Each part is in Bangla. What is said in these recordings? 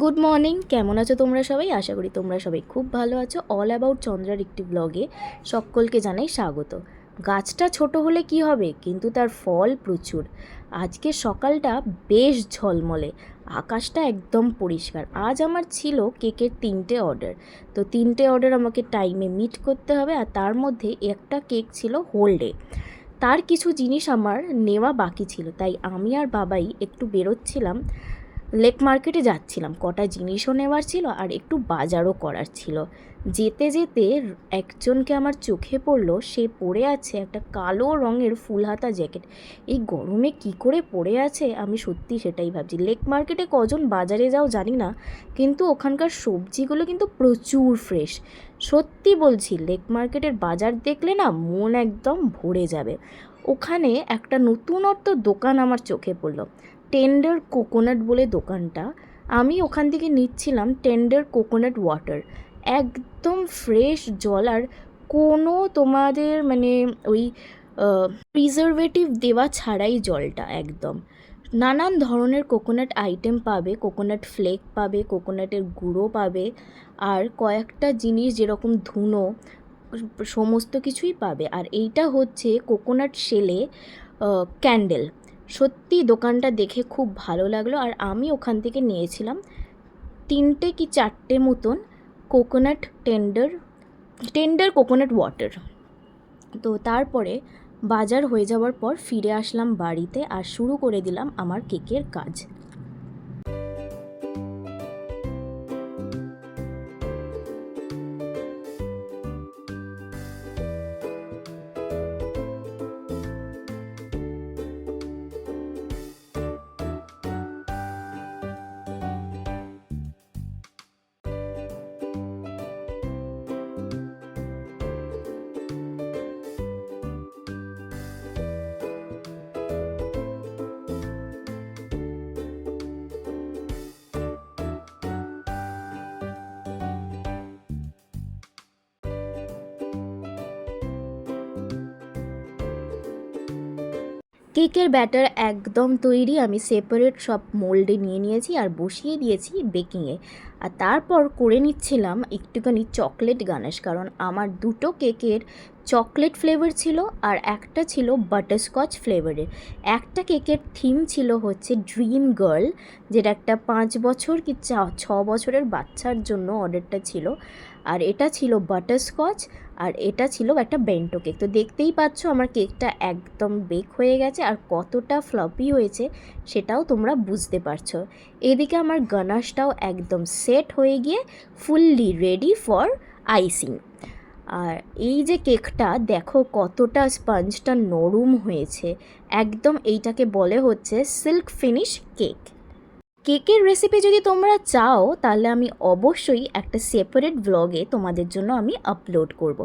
গুড মর্নিং কেমন আছো তোমরা সবাই? আশা করি তোমরা সবাই খুব ভালো আছো। অল অ্যাবাউট চন্দ্রার একটি ব্লগে সকলকে জানাই স্বাগত। গাছটা ছোট হলে কি হবে? কিন্তু তার ফল প্রচুর। আজকে সকালটা বেশ ঝলমলে। আকাশটা একদম পরিষ্কার। আজ আমার ছিল কেকের তিনটে অর্ডার তো তিনটে অর্ডার আমাকে টাইমে মিট করতে হবে আর তার মধ্যে একটা কেক ছিল হোল্ডে তার কিছু জিনিস আমার নেওয়া বাকি ছিল। তাই আমি আর বাবাই একটু বেরোচ্ছিলাম। লেক মার্কেটে যাচ্ছিলাম। কটা জিনিসও নেওয়ার ছিল আর একটু বাজারও করার ছিল। যেতে যেতে একজনকে আমার চোখে পড়ল। সে পরে আছে একটা কালো রঙের ফুলহাতা জ্যাকেট। এই গরমে কি করে পরে আছে? আমি সত্যি সেটাই ভাবছি। লেক মার্কেটে কজন বাজারে যাও জানি না, কিন্তু ওখানকার সবজিগুলো কিন্তু প্রচুর ফ্রেশ। সত্যি বলছি, লেক মার্কেটের বাজার দেখলে না মন একদম ভরে যাবে। ওখানে একটা নতুনত্ব দোকান আমার চোখে পড়ল। টেন্ডার কোকোনাট বলে দোকানটা, আমি ওখান থেকে নিচ্ছিলাম টেন্ডার কোকোনাট ওয়াটার। একদম ফ্রেশ জল আর কোনো তোমাদের মানে ওই প্রিজারভেটিভ দেওয়া ছাড়াই জলটা একদম। নানান ধরনের কোকোনাট আইটেম পাবে, কোকোনাট ফ্লেক পাবে, কোকোনাটের গুঁড়ো পাবে আর কয়েকটা জিনিস যেরকম ধুনো, সমস্ত কিছুই পাবে। আর এইটা হচ্ছে কোকোনাট শেলে ক্যান্ডেল সত্যি দোকানটা দেখে খুব ভালো লাগল। আর আমি ওখান থেকে নিয়েছিলাম তিনটে কি চারটে মতন coconut tender tender coconut water তো তারপরে বাজার হয়ে যাওয়ার পর ফিরে আসলাম বাড়িতে আর শুরু করে দিলাম আমার কেকের কাজ। কেকের ব্যাটার একদম তৈরি। আমি সেপারেট সব মোল্ডে নিয়ে নিয়েছি আর বসিয়ে দিয়েছি বেকিংয়ে আর তারপর করে নিচ্ছিলাম একটুখানি চকলেট গানাশ, কারণ আমার দুটো কেকের চকলেট ফ্লেভার ছিল আর একটা ছিল বাটারস্কচ ফ্লেভারের একটা কেকের থিম ছিল হচ্ছে ড্রিম গার্ল যেটা একটা পাঁচ বছর কি ছ বছরের বাচ্চার জন্য অর্ডারটা ছিল। আর এটা ছিল বাটারস্কচ আর এটা ছিল একটা বেন্টো কেক তো দেখতেই পাচ্ছ আমার কেকটা একদম বেক হয়ে গেছে, আর কতটা ফ্লপি হয়েছে সেটাও তোমরা বুঝতে পারছ। এদিকে আমার গানাশটাও একদম সেট হয়ে গিয়ে ফুললি রেডি ফর আইসিং আর এই যে কেকটা দেখো কতটা স্পঞ্জটা নরম হয়েছে। একদম এইটাকে বলে হচ্ছে সিল্ক ফিনিশ কেক কেকের রেসিপি যদি তোমরা চাও, তাহলে আমি অবশ্যই একটা সেপারেট ব্লগে তোমাদের জন্য আমি আপলোড করব।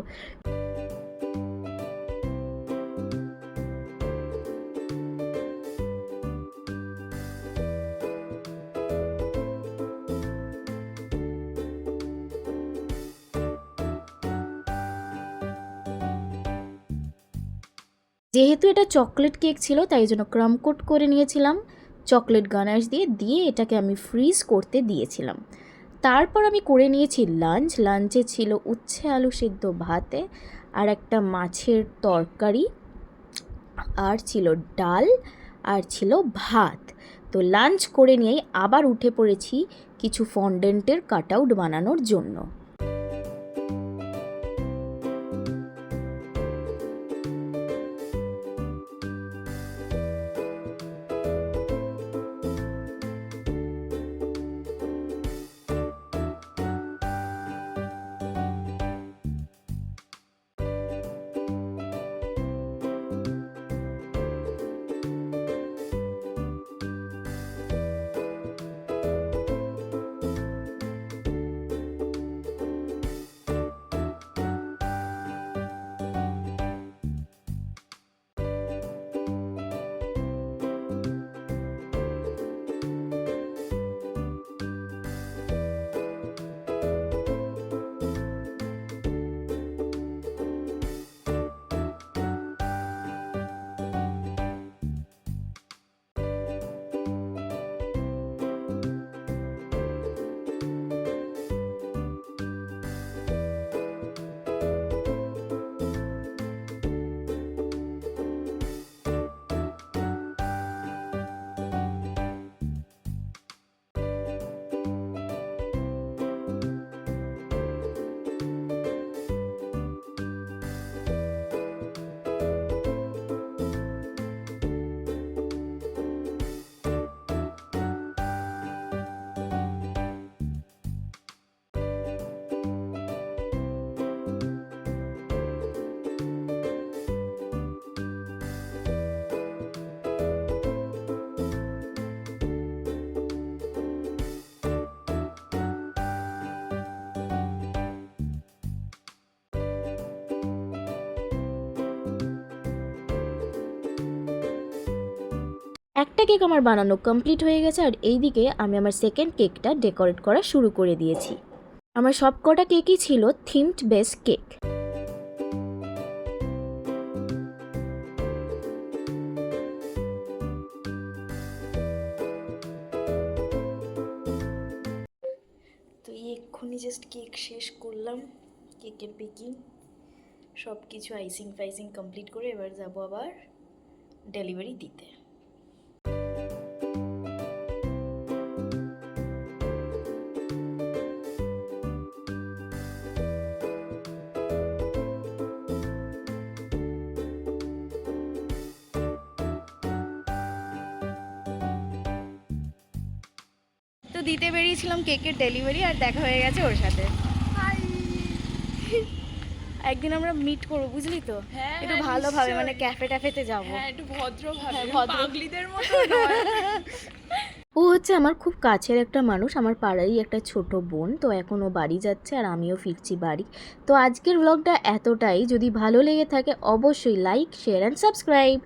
যেহেতু এটা চকলেট কেক ছিল, তাই জন্য ক্রাম কোট করে নিয়েছিলাম। চকলেট গানাশ দিয়ে দিয়ে এটাকে আমি ফ্রিজ করতে দিয়েছিলাম। তারপর আমি করে নিয়েছি লাঞ্চ লাঞ্চে ছিল উচ্ছে আলু সিদ্ধ ভাতে আর একটা মাছের তরকারি। আর ছিল ডাল আর ছিল ভাত। তো লাঞ্চ করে নিয়েই আবার উঠে পড়েছি কিছু ফন্ডেন্টের কাট আউট বানানোর জন্য। একটা কেক আমার বানানো কমপ্লিট হয়ে গেছে আর এইদিকে আমি আমার সেকেন্ড কেকটা ডেকোরেট করা শুরু করে দিয়েছি। আমার সব কটা কেকই ছিল থিমড বেস কেক তো এই এক্ষুনি জাস্ট কেক শেষ করলাম, কেকের বেকিং সব কিছু আইসিং ফাইসিং কমপ্লিট করে এবার যাব আবার ডেলিভারি দিতে। দিতে বেরিয়েছিলাম কেকের ডেলিভারি আর দেখা হয়ে গেছে ওর সাথে। একদিন আমরা মিট করব বুঝলি তো? হ্যাঁ, একটু হ্যাঁ, ভালোভাবে মানে ক্যাফে ট্যাফেতে যাব। হ্যাঁ একটু ভদ্রভাবে পাগলিদের মতো ও হচ্ছে আমার খুব কাছের একটা মানুষ আমার পাড়ারই একটা ছোট বোন তো এখন ও বাড়ি যাচ্ছে আর আমিও ফিরছি বাড়ি। তো আজকের ব্লগটা এতটাই যদি ভালো লেগে থাকে অবশ্যই লাইক শেয়ার অ্যান্ড সাবস্ক্রাইব